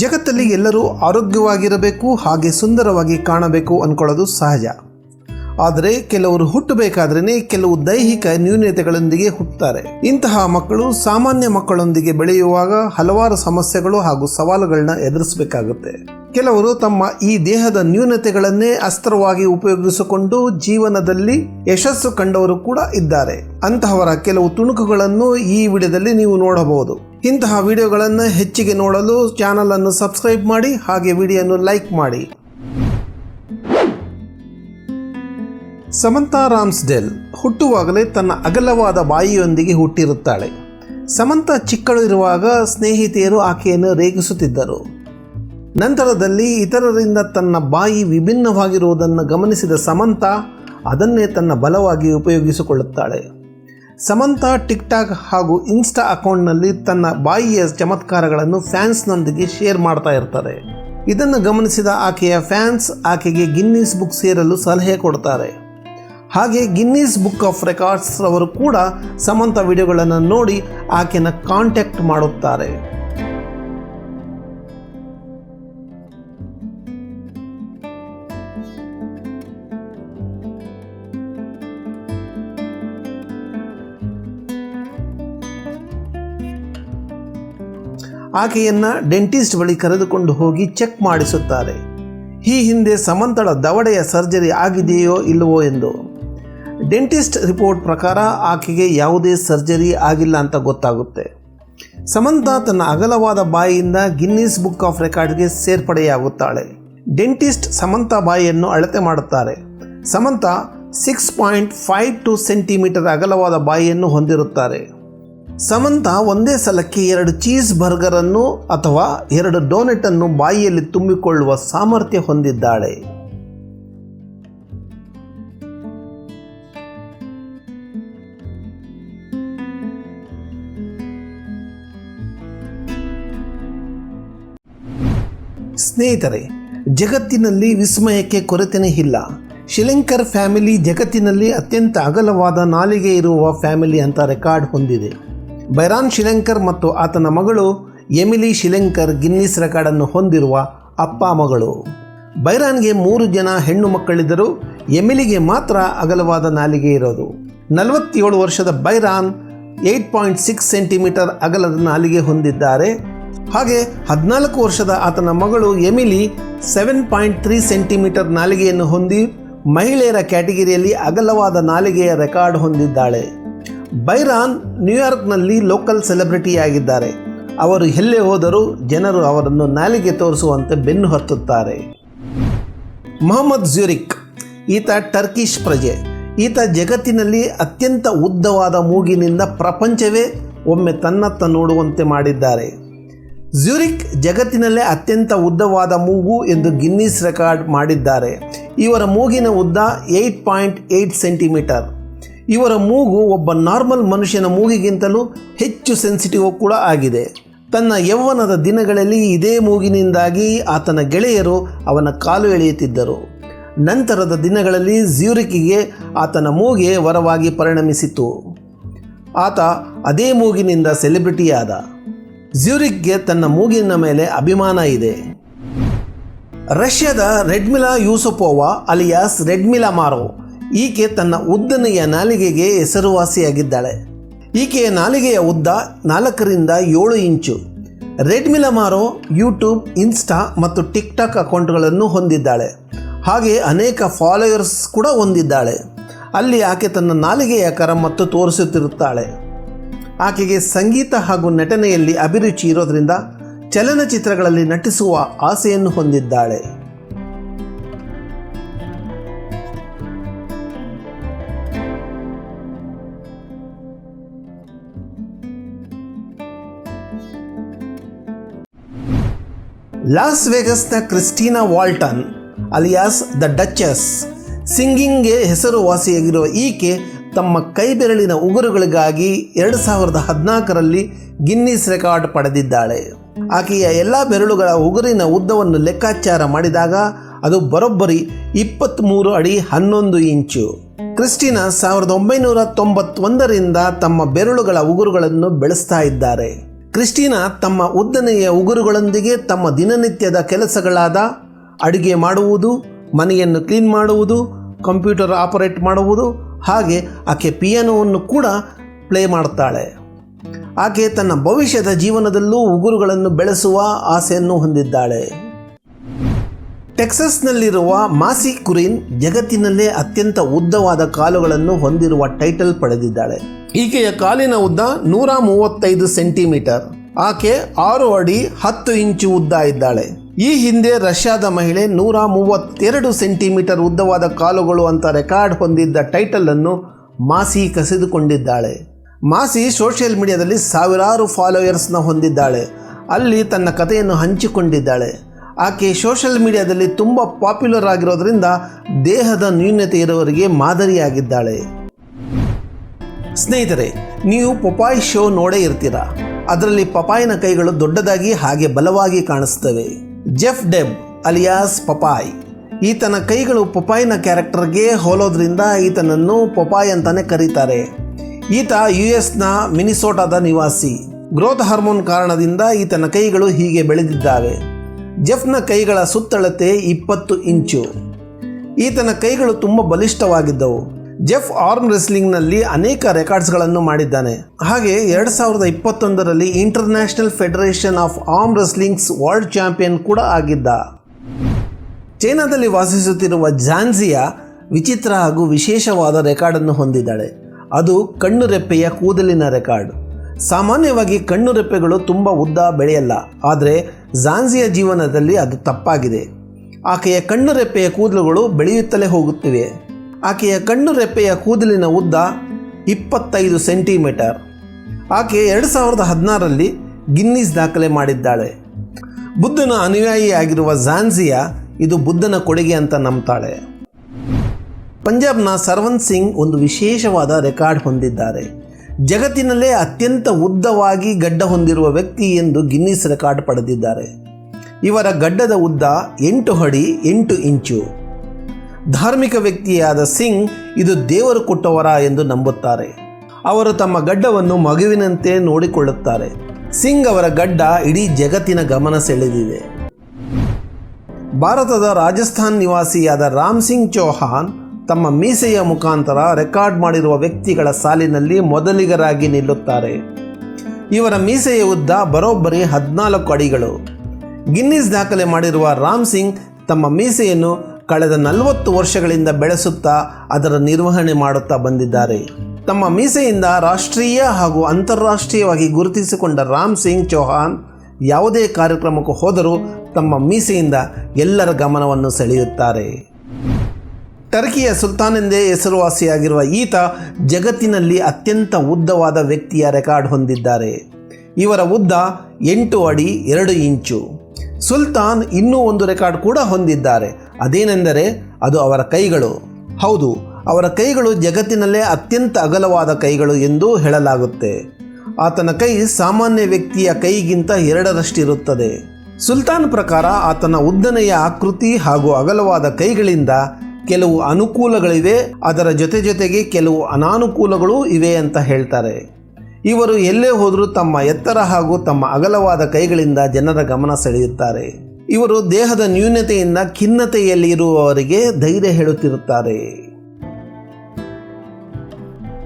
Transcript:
ಜಗತ್ತಲ್ಲಿ ಎಲ್ಲರೂ ಆರೋಗ್ಯವಾಗಿರಬೇಕು, ಹಾಗೆ ಸುಂದರವಾಗಿ ಕಾಣಬೇಕು ಅಂದ್ಕೊಳ್ಳೋದು ಸಹಜ. ಆದರೆ ಕೆಲವರು ಹುಟ್ಟಬೇಕಾದ್ರೇ ಕೆಲವು ದೈಹಿಕ ನ್ಯೂನತೆಗಳೊಂದಿಗೆ ಹುಟ್ಟುತ್ತಾರೆ. ಇಂತಹ ಮಕ್ಕಳು ಸಾಮಾನ್ಯ ಮಕ್ಕಳೊಂದಿಗೆ ಬೆಳೆಯುವಾಗ ಹಲವಾರು ಸಮಸ್ಯೆಗಳು ಹಾಗೂ ಸವಾಲುಗಳನ್ನ ಎದುರಿಸಬೇಕಾಗುತ್ತೆ. ಕೆಲವರು ತಮ್ಮ ಈ ದೇಹದ ನ್ಯೂನತೆಗಳನ್ನೇ ಅಸ್ತ್ರವಾಗಿ ಉಪಯೋಗಿಸಿಕೊಂಡು ಜೀವನದಲ್ಲಿ ಯಶಸ್ಸು ಕಂಡವರು ಕೂಡ ಇದ್ದಾರೆ. ಅಂತಹವರ ಕೆಲವು ತುಣುಕುಗಳನ್ನು ಈ ವಿಡಿಯೋದಲ್ಲಿ ನೀವು ನೋಡಬಹುದು. ಇಂತಹ ವಿಡಿಯೋಗಳನ್ನು ಹೆಚ್ಚಿಗೆ ನೋಡಲು ಚಾನಲ್ ಅನ್ನು ಸಬ್ಸ್ಕ್ರೈಬ್ ಮಾಡಿ, ಹಾಗೆ ವಿಡಿಯೋನು ಲೈಕ್ ಮಾಡಿ. ಸಮಂತಾ ರಾಮ್ಸ್ಡೆಲ್ ಹುಟ್ಟುವಾಗಲೇ ತನ್ನ ಅಗಲವಾದ ಬಾಯಿಯೊಂದಿಗೆ ಹುಟ್ಟಿರುತ್ತಾಳೆ. ಸಮಂತ ಚಿಕ್ಕಳು ಇರುವಾಗ ಸ್ನೇಹಿತೆಯರು ಆಕೆಯನ್ನು ರೇಗಿಸುತ್ತಿದ್ದರು. ನಂತರದಲ್ಲಿ ಇತರರಿಂದ ತನ್ನ ಬಾಯಿ ವಿಭಿನ್ನವಾಗಿರುವುದನ್ನು ಗಮನಿಸಿದ ಸಮಂತ ಅದನ್ನೇ ತನ್ನ ಬಲವಾಗಿ ಉಪಯೋಗಿಸಿಕೊಳ್ಳುತ್ತಾಳೆ. ಸಮಂತ ಟಿಕ್ ಟಾಕ್ ಹಾಗೂ ಇನ್ಸ್ಟಾ ಅಕೌಂಟ್ನಲ್ಲಿ ತನ್ನ ಬಾಯಿಯ ಚಮತ್ಕಾರಗಳನ್ನು ಫ್ಯಾನ್ಸ್ನೊಂದಿಗೆ ಶೇರ್ ಮಾಡ್ತಾ ಇರ್ತಾರೆ. ಇದನ್ನು ಗಮನಿಸಿದ ಆಕೆಯ ಫ್ಯಾನ್ಸ್ ಆಕೆಗೆ ಗಿನ್ನೀಸ್ ಬುಕ್ ಸೇರಲು ಸಲಹೆ ಕೊಡ್ತಾರೆ. ಹಾಗೆ ಗಿನ್ನೀಸ್ ಬುಕ್ ಆಫ್ ರೆಕಾರ್ಡ್ಸ್ ಅವರು ಕೂಡ ಸಮಂತ ವಿಡಿಯೋಗಳನ್ನು ನೋಡಿ ಆಕೆಯನ್ನು ಕಾಂಟ್ಯಾಕ್ಟ್ ಮಾಡುತ್ತಾರೆ. ಆಕೆಯನ್ನ ಡೆಂಟಿಸ್ಟ್ ಬಳಿ ಕರೆದುಕೊಂಡು ಹೋಗಿ ಚೆಕ್ ಮಾಡಿಸುತ್ತಾರೆ. ಈ ಹಿಂದೆ ಸಮಂತಳ ದವಡೆಯ ಸರ್ಜರಿ ಆಗಿದೆಯೋ ಇಲ್ಲವೋ ಎಂದು. ಡೆಂಟಿಸ್ಟ್ ರಿಪೋರ್ಟ್ ಪ್ರಕಾರ ಆಕೆಗೆ ಯಾವುದೇ ಸರ್ಜರಿ ಆಗಿಲ್ಲ ಅಂತ ಗೊತ್ತಾಗುತ್ತೆ. ಸಮಂತ ತನ್ನ ಅಗಲವಾದ ಬಾಯಿಯಿಂದ ಗಿನ್ನಿಸ್ ಬುಕ್ ಆಫ್ ರೆಕಾರ್ಡ್ಗೆ ಸೇರ್ಪಡೆಯಾಗುತ್ತಾಳೆ. ಡೆಂಟಿಸ್ಟ್ ಸಮಂತ ಬಾಯಿಯನ್ನು ಅಳತೆ ಮಾಡುತ್ತಾರೆ. Samantha six point five two centimetre ಅಗಲವಾದ ಬಾಯಿಯನ್ನು ಹೊಂದಿರುತ್ತಾರೆ. ಸಮಂತ ಒಂದೇ ಸಲಕ್ಕೆ ಎರಡು ಚೀಸ್ ಬರ್ಗರನ್ನು ಅಥವಾ ಎರಡು ಡೋನೆಟನ್ನು ಬಾಯಿಯಲ್ಲಿ ತುಂಬಿಕೊಳ್ಳುವ ಸಾಮರ್ಥ್ಯ ಹೊಂದಿದ್ದಾಳೆ. ಸ್ನೇಹಿತರೆ, ಜಗತ್ತಿನಲ್ಲಿ ವಿಸ್ಮಯಕ್ಕೆ ಕೊರತೆನೇ ಇಲ್ಲ. ಶಿಲೆಂಕರ್ ಫ್ಯಾಮಿಲಿ ಜಗತ್ತಿನಲ್ಲಿ ಅತ್ಯಂತ ಅಗಲವಾದ ನಾಲಿಗೆ ಇರುವ ಫ್ಯಾಮಿಲಿ ಅಂತ ರೆಕಾರ್ಡ್ ಹೊಂದಿದೆ. ಬೈರಾನ್ ಶಿಲೆಂಕರ್ ಮತ್ತು ಆತನ ಮಗಳು ಎಮಿಲಿ ಶಿಲೆಂಕರ್ ಗಿನ್ನಿಸ್ ರೆಕಾರ್ಡನ್ನು ಹೊಂದಿರುವ ಅಪ್ಪ ಮಗಳು. ಬೈರಾನ್ಗೆ ಮೂರು ಜನ ಹೆಣ್ಣು ಮಕ್ಕಳಿದ್ದರು ಎಮಿಲಿಗೆ ಮಾತ್ರ ಅಗಲವಾದ ನಾಲಿಗೆ ಇರೋದು. ನಲವತ್ತೇಳು ವರ್ಷದ Byron eight point six centimetre ಅಗಲದ ನಾಲಿಗೆ ಹೊಂದಿದ್ದಾರೆ. ಹಾಗೆ ಹದಿನಾಲ್ಕು ವರ್ಷದ ಆತನ ಮಗಳು Emily seven point three centimetre ನಾಲಿಗೆಯನ್ನು ಹೊಂದಿ ಮಹಿಳೆಯರ ಕ್ಯಾಟಗಿರಿಯಲ್ಲಿ ಅಗಲವಾದ ನಾಲಿಗೆಯ ರೆಕಾರ್ಡ್ ಹೊಂದಿದ್ದಾಳೆ. ಬೈರಾನ್ ನ್ಯೂಯಾರ್ಕ್ನಲ್ಲಿ ಲೋಕಲ್ ಸೆಲೆಬ್ರಿಟಿಯಾಗಿದ್ದಾರೆ ಅವರು ಎಲ್ಲೇ ಹೋದರೂ ಜನರು ಅವರನ್ನು ನಾಲಿಗೆ ತೋರಿಸುವಂತೆ ಬೆನ್ನು ಹತ್ತುತ್ತಾರೆ. ಮೊಹಮ್ಮದ್ ಜ್ಯೂರಿಕ್ ಈತ ಟರ್ಕಿಶ್ ಪ್ರಜೆ. ಈತ ಜಗತ್ತಿನಲ್ಲಿ ಅತ್ಯಂತ ಉದ್ದವಾದ ಮೂಗಿನಿಂದ ಪ್ರಪಂಚವೇ ಒಮ್ಮೆ ತನ್ನತ್ತ ನೋಡುವಂತೆ ಮಾಡಿದ್ದಾರೆ. ಜ್ಯೂರಿಕ್ ಜಗತ್ತಿನಲ್ಲೇ ಅತ್ಯಂತ ಉದ್ದವಾದ ಮೂಗು ಎಂದು ಗಿನ್ನಿಸ್ ರೆಕಾರ್ಡ್ ಮಾಡಿದ್ದಾರೆ. ಇವರ ಮೂಗಿನ ಉದ್ದ ಏಯ್ಟ್ ಪಾಯಿಂಟ್ ಏಯ್ಟ್ ಸೆಂಟಿಮೀಟರ್. ಇವರ ಮೂಗು ಒಬ್ಬ ನಾರ್ಮಲ್ ಮನುಷ್ಯನ ಮೂಗಿಗಿಂತಲೂ ಹೆಚ್ಚು ಸೆನ್ಸಿಟಿವ್ ಕೂಡ ಆಗಿದೆ. ತನ್ನ ಯೌವನದ ದಿನಗಳಲ್ಲಿ ಇದೇ ಮೂಗಿನಿಂದಾಗಿ ಆತನ ಗೆಳೆಯರು ಅವನ ಕಾಲು ಎಳೆಯುತ್ತಿದ್ದರು. ನಂತರದ ದಿನಗಳಲ್ಲಿ ಜ್ಯೂರಿಕಿಗೆ ಆತನ ಮೂಗೆ ವರವಾಗಿ ಪರಿಣಮಿಸಿತು ಆತ ಅದೇ ಮೂಗಿನಿಂದ ಸೆಲೆಬ್ರಿಟಿಯಾದ. ಜ್ಯೂರಿಕ್ಗೆ ತನ್ನ ಮೂಗಿನ ಮೇಲೆ ಅಭಿಮಾನ ಇದೆ. ರಷ್ಯಾದ ರೆಡ್ಮಿಲಾ ಯೂಸೋಪೋವಾ, ಅಲಿಯಾಸ್ ರೆಡ್ಮಿಲಾ ಮಾರೋ ಈಕೆ ತನ್ನ ಉದ್ದನೆಯ ನಾಲಿಗೆಗೆ ಹೆಸರುವಾಸಿಯಾಗಿದ್ದಾಳೆ. ಈಕೆಯ ನಾಲಿಗೆಯ ಉದ್ದ ನಾಲ್ಕರಿಂದ ಏಳು ಇಂಚು. ರೆಡ್ ಮಾರೋ ಯೂಟ್ಯೂಬ್, ಇನ್ಸ್ಟಾ ಮತ್ತು ಟಿಕ್ ಟಾಕ್ ಅಕೌಂಟ್ಗಳನ್ನು ಹೊಂದಿದ್ದಾಳೆ. ಹಾಗೆ ಅನೇಕ ಫಾಲೋಯರ್ಸ್ ಕೂಡ ಹೊಂದಿದ್ದಾಳೆ. ಅಲ್ಲಿ ಆಕೆ ತನ್ನ ನಾಲಿಗೆಯ ಕರ ಮತ್ತು ತೋರಿಸುತ್ತಿರುತ್ತಾಳೆ. ಆಕೆಗೆ ಸಂಗೀತ ಹಾಗೂ ನಟನೆಯಲ್ಲಿ ಅಭಿರುಚಿ ಇರೋದ್ರಿಂದ ಚಲನಚಿತ್ರಗಳಲ್ಲಿ ನಟಿಸುವ ಆಸೆಯನ್ನು ಹೊಂದಿದ್ದಾಳೆ. Las ವೇಗಸ್ನ Christina Walton alias the Duchess ಸಿಂಗಿಂಗ್ಗೆ ಹೆಸರುವಾಸಿಯಾಗಿರುವ ಈಕೆ ತಮ್ಮ ಕೈಬೆರಳಿನ ಉಗುರುಗಳಿಗಾಗಿ ಎರಡು ಸಾವಿರದ ಹದಿನಾಲ್ಕರಲ್ಲಿ ಗಿನ್ನಿಸ್ ರೆಕಾರ್ಡ್ ಪಡೆದಿದ್ದಾಳೆ. ಆಕೆಯ ಎಲ್ಲ ಬೆರಳುಗಳ ಉಗುರಿನ ಉದ್ದವನ್ನು ಲೆಕ್ಕಾಚಾರ ಮಾಡಿದಾಗ ಅದು ಬರೋಬ್ಬರಿ ಇಪ್ಪತ್ತ್ಮೂರು ಅಡಿ ಹನ್ನೊಂದು ಇಂಚು. ಕ್ರಿಸ್ಟಿನಾ ಸಾವಿರದ ಒಂಬೈನೂರ ತೊಂಬತ್ತೊಂದರಿಂದ ತಮ್ಮ ಬೆರಳುಗಳ ಉಗುರುಗಳನ್ನು ಬೆಳೆಸ್ತಾ ಇದ್ದಾರೆ. ಕ್ರಿಸ್ಟಿನಾ ತಮ್ಮ ಉದ್ದನೆಯ ಉಗುರುಗಳೊಂದಿಗೆ ತಮ್ಮ ದಿನನಿತ್ಯದ ಕೆಲಸಗಳಾದ ಅಡುಗೆ ಮಾಡುವುದು, ಮನೆಯನ್ನು ಕ್ಲೀನ್ ಮಾಡುವುದು, ಕಂಪ್ಯೂಟರ್ ಆಪರೇಟ್ ಮಾಡುವುದು, ಹಾಗೆ ಆಕೆ ಪಿಯಾನೋವನ್ನು ಕೂಡ ಪ್ಲೇ ಮಾಡ್ತಾಳೆ ಆಕೆ ತನ್ನ ಭವಿಷ್ಯದ ಜೀವನದಲ್ಲೂ ಉಗುರುಗಳನ್ನು ಬೆಳೆಸುವ ಆಸೆಯನ್ನು ಹೊಂದಿದ್ದಾಳೆ. ಟೆಕ್ಸಸ್ನಲ್ಲಿರುವ ಮಾಸಿ ಕುರಿನ್ ಜಗತ್ತಿನಲ್ಲೇ ಅತ್ಯಂತ ಉದ್ದವಾದ ಕಾಲುಗಳನ್ನು ಹೊಂದಿರುವ ಟೈಟಲ್ ಪಡೆದಿದ್ದಾಳೆ. ಈಕೆಯ ಕಾಲಿನ ಉದ್ದ ನೂರ ಮೂವತ್ತೈದು ಸೆಂಟಿಮೀಟರ್. ಆಕೆ ಆರು ಅಡಿ ಹತ್ತು ಇಂಚು ಉದ್ದ ಇದ್ದಾಳೆ. ಈ ಹಿಂದೆ ರಷ್ಯಾದ ಮಹಿಳೆ ನೂರ ಮೂವತ್ತೆರಡು ಸೆಂಟಿಮೀಟರ್ ಉದ್ದವಾದ ಕಾಲುಗಳು ಅಂತ ರೆಕಾರ್ಡ್ ಹೊಂದಿದ್ದ ಟೈಟಲ್ ಅನ್ನು ಮಾಸಿ ಕಸಿದುಕೊಂಡಿದ್ದಾಳೆ. ಮಾಸಿ ಸೋಷಿಯಲ್ ಮೀಡಿಯಾದಲ್ಲಿ ಸಾವಿರಾರು ಫಾಲೋಯರ್ಸ್ನ ಹೊಂದಿದ್ದಾಳೆ. ಅಲ್ಲಿ ತನ್ನ ಕಥೆಯನ್ನು ಹಂಚಿಕೊಂಡಿದ್ದಾಳೆ. ಆಕೆ ಸೋಷಿಯಲ್ ಮೀಡಿಯಾದಲ್ಲಿ ತುಂಬ ಪಾಪ್ಯುಲರ್ ಆಗಿರೋದ್ರಿಂದ ದೇಹದ ನ್ಯೂನತೆ ಇರುವವರಿಗೆ ಮಾದರಿಯಾಗಿದ್ದಾಳೆ. ಸ್ನೇಹಿತರೆ, ನೀವು ಪಪಾಯ್ ಶೋ ನೋಡೇ ಇರ್ತೀರಾ? ಅದರಲ್ಲಿ ಪಪಾಯಿನ ಕೈಗಳು ದೊಡ್ಡದಾಗಿ ಹಾಗೆ ಬಲವಾಗಿ ಕಾಣಿಸ್ತವೆ. ಜೆಫ್ ಡೆಬ್ ಅಲಿಯಾಸ್ ಪಪಾಯ್ ಈತನ ಕೈಗಳು ಪಪಾಯಿನ ಕ್ಯಾರೆಕ್ಟರ್ಗೆ ಹೋಲೋದ್ರಿಂದ ಈತನನ್ನು ಪಪಾಯ್ ಅಂತಾನೆ ಕರೀತಾರೆ. ಈತ ಯು ಎಸ್ನ ಮಿನಿಸೋಟಾದ ನಿವಾಸಿ. ಗ್ರೋತ್ ಹಾರ್ಮೋನ್ ಕಾರಣದಿಂದ ಈತನ ಕೈಗಳು ಹೀಗೆ ಬೆಳೆದಿದ್ದಾವೆ. ಜೆಫ್ನ ಕೈಗಳ ಸುತ್ತಳತೆ ಇಪ್ಪತ್ತು ಇಂಚು. ಈತನ ಕೈಗಳು ತುಂಬ ಬಲಿಷ್ಠವಾಗಿದ್ದವು. ಜೆಫ್ ಆರ್ಮ್ ರೆಸ್ಲಿಂಗ್ನಲ್ಲಿ ಅನೇಕ ರೆಕಾರ್ಡ್ಸ್ಗಳನ್ನು ಮಾಡಿದ್ದಾನೆ. ಹಾಗೆ ಎರಡು ಸಾವಿರದ ಇಪ್ಪತ್ತೊಂದರಲ್ಲಿ international federation of arm wrestlings world champion ಕೂಡ ಆಗಿದ್ದ. ಚೈನಾದಲ್ಲಿ ವಾಸಿಸುತ್ತಿರುವ ಝಾನ್ಸಿಯಾ ವಿಚಿತ್ರ ಹಾಗೂ ವಿಶೇಷವಾದ ರೆಕಾರ್ಡನ್ನು ಹೊಂದಿದ್ದಾಳೆ. ಅದು ಕಣ್ಣು ರೆಪ್ಪೆಯ ಕೂದಲಿನ ರೆಕಾರ್ಡ್. ಸಾಮಾನ್ಯವಾಗಿ ಕಣ್ಣು ರೆಪ್ಪೆಗಳು ತುಂಬ ಉದ್ದ ಬೆಳೆಯಲ್ಲ, ಆದರೆ ಝಾನ್ಸಿಯ ಜೀವನದಲ್ಲಿ ಅದು ತಪ್ಪಾಗಿದೆ. ಆಕೆಯ ಕಣ್ಣು ರೆಪ್ಪೆಯ ಕೂದಲುಗಳು ಬೆಳೆಯುತ್ತಲೇ ಹೋಗುತ್ತಿವೆ. ಆಕೆಯ ಕಣ್ಣು ರೆಪ್ಪೆಯ ಕೂದಲಿನ ಉದ್ದ ಇಪ್ಪತ್ತೈದು ಸೆಂಟಿಮೀಟರ್. ಆಕೆ ಎರಡು ಸಾವಿರದ ಹದಿನಾರರಲ್ಲಿ ಗಿನ್ನಿಸ್ ದಾಖಲೆ ಮಾಡಿದ್ದಾಳೆ. ಬುದ್ಧನ ಅನುಯಾಯಿಯಾಗಿರುವ ಝಾನ್ಸಿಯ ಇದು ಬುದ್ಧನ ಕೊಡುಗೆ ಅಂತ ನಂಬ್ತಾಳೆ. ಪಂಜಾಬ್ನ ಸರ್ವನ್ ಸಿಂಗ್ ಒಂದು ವಿಶೇಷವಾದ ರೆಕಾರ್ಡ್ ಹೊಂದಿದ್ದಾರೆ. ಜಗತ್ತಿನಲ್ಲೇ ಅತ್ಯಂತ ಉದ್ದವಾಗಿ ಗಡ್ಡ ಹೊಂದಿರುವ ವ್ಯಕ್ತಿ ಎಂದು ಗಿನ್ನಿಸ್ ರೆಕಾರ್ಡ್ ಪಡೆದಿದ್ದಾರೆ. ಇವರ ಗಡ್ಡದ ಉದ್ದ ಎಂಟು ಅಡಿ, ಎಂಟು ಇಂಚು. ಧಾರ್ಮಿಕ ವ್ಯಕ್ತಿಯಾದ ಸಿಂಗ್ ಇದು ದೇವರು ಕೊಟ್ಟವರ ಎಂದು ನಂಬುತ್ತಾರೆ. ಅವರು ತಮ್ಮ ಗಡ್ಡವನ್ನು ಮಗುವಿನಂತೆ ನೋಡಿಕೊಳ್ಳುತ್ತಾರೆ. ಸಿಂಗ್ ಅವರ ಗಡ್ಡ ಇಡೀ ಜಗತ್ತಿನ ಗಮನ ಸೆಳೆದಿದೆ. ಭಾರತದ ರಾಜಸ್ಥಾನ್ ನಿವಾಸಿಯಾದ ರಾಮ್ ಸಿಂಗ್ ಚೌಹಾನ್ ತಮ್ಮ ಮೀಸೆಯ ಮುಖಾಂತರ ರೆಕಾರ್ಡ್ ಮಾಡಿರುವ ವ್ಯಕ್ತಿಗಳ ಸಾಲಿನಲ್ಲಿ ಮೊದಲಿಗರಾಗಿ ನಿಲ್ಲುತ್ತಾರೆ. ಇವರ ಮೀಸೆಯ ಉದ್ದ ಬರೋಬ್ಬರಿ ಹದಿನಾಲ್ಕು ಅಡಿಗಳು. ಗಿನ್ನಿಸ್ ದಾಖಲೆ ಮಾಡಿರುವ ರಾಮ್ ಸಿಂಗ್ ತಮ್ಮ ಮೀಸೆಯನ್ನು ಕಳೆದ ನಲವತ್ತು ವರ್ಷಗಳಿಂದ ಬೆಳೆಸುತ್ತಾ ಅದರ ನಿರ್ವಹಣೆ ಮಾಡುತ್ತಾ ಬಂದಿದ್ದಾರೆ. ತಮ್ಮ ಮೀಸೆಯಿಂದ ರಾಷ್ಟ್ರೀಯ ಹಾಗೂ ಅಂತಾರಾಷ್ಟ್ರೀಯವಾಗಿ ಗುರುತಿಸಿಕೊಂಡ ರಾಮ್ ಸಿಂಗ್ ಚೌಹಾನ್ ಯಾವುದೇ ಕಾರ್ಯಕ್ರಮಕ್ಕೂ ಹೋದರೂ ತಮ್ಮ ಮೀಸೆಯಿಂದ ಎಲ್ಲರ ಗಮನವನ್ನು ಸೆಳೆಯುತ್ತಾರೆ. ಟರ್ಕಿಯ ಸುಲ್ತಾನ್ ಎಂದೇ ಹೆಸರುವಾಸಿಯಾಗಿರುವ ಈತ ಜಗತ್ತಿನಲ್ಲಿ ಅತ್ಯಂತ ಉದ್ದವಾದ ವ್ಯಕ್ತಿಯ ರೆಕಾರ್ಡ್ ಹೊಂದಿದ್ದಾರೆ. ಇವರ ಉದ್ದ ಎಂಟು ಅಡಿ ಎರಡು ಇಂಚು. ಸುಲ್ತಾನ್ ಇನ್ನೂ ಒಂದು ರೆಕಾರ್ಡ್ ಕೂಡ ಹೊಂದಿದ್ದಾರೆ. ಅದೇನೆಂದರೆ ಅದು ಅವರ ಕೈಗಳು. ಹೌದು, ಅವರ ಕೈಗಳು ಜಗತ್ತಿನಲ್ಲೇ ಅತ್ಯಂತ ಅಗಲವಾದ ಕೈಗಳು ಎಂದು ಹೇಳಲಾಗುತ್ತೆ. ಆತನ ಕೈ ಸಾಮಾನ್ಯ ವ್ಯಕ್ತಿಯ ಕೈಗಿಂತ ಎರಡರಷ್ಟಿರುತ್ತದೆ. ಸುಲ್ತಾನ್ ಪ್ರಕಾರ ಆತನ ಉದ್ದನೆಯ ಆಕೃತಿ ಹಾಗೂ ಅಗಲವಾದ ಕೈಗಳಿಂದ ಕೆಲವು ಅನುಕೂಲಗಳಿವೆ, ಅದರ ಜೊತೆ ಜೊತೆಗೆ ಕೆಲವು ಅನಾನುಕೂಲಗಳು ಇವೆ ಅಂತ ಹೇಳ್ತಾರೆ. ಇವರು ಎಲ್ಲೇ ಹೋದರೂ ತಮ್ಮ ಎತ್ತರ ಹಾಗೂ ತಮ್ಮ ಅಗಲವಾದ ಕೈಗಳಿಂದ ಜನರ ಗಮನ ಸೆಳೆಯುತ್ತಾರೆ. ಇವರು ದೇಹದ ನ್ಯೂನತೆಯಿಂದ ಖಿನ್ನತೆಯಲ್ಲಿ ಇರುವವರಿಗೆ ಧೈರ್ಯ ಹೇಳುತ್ತಿರುತ್ತಾರೆ.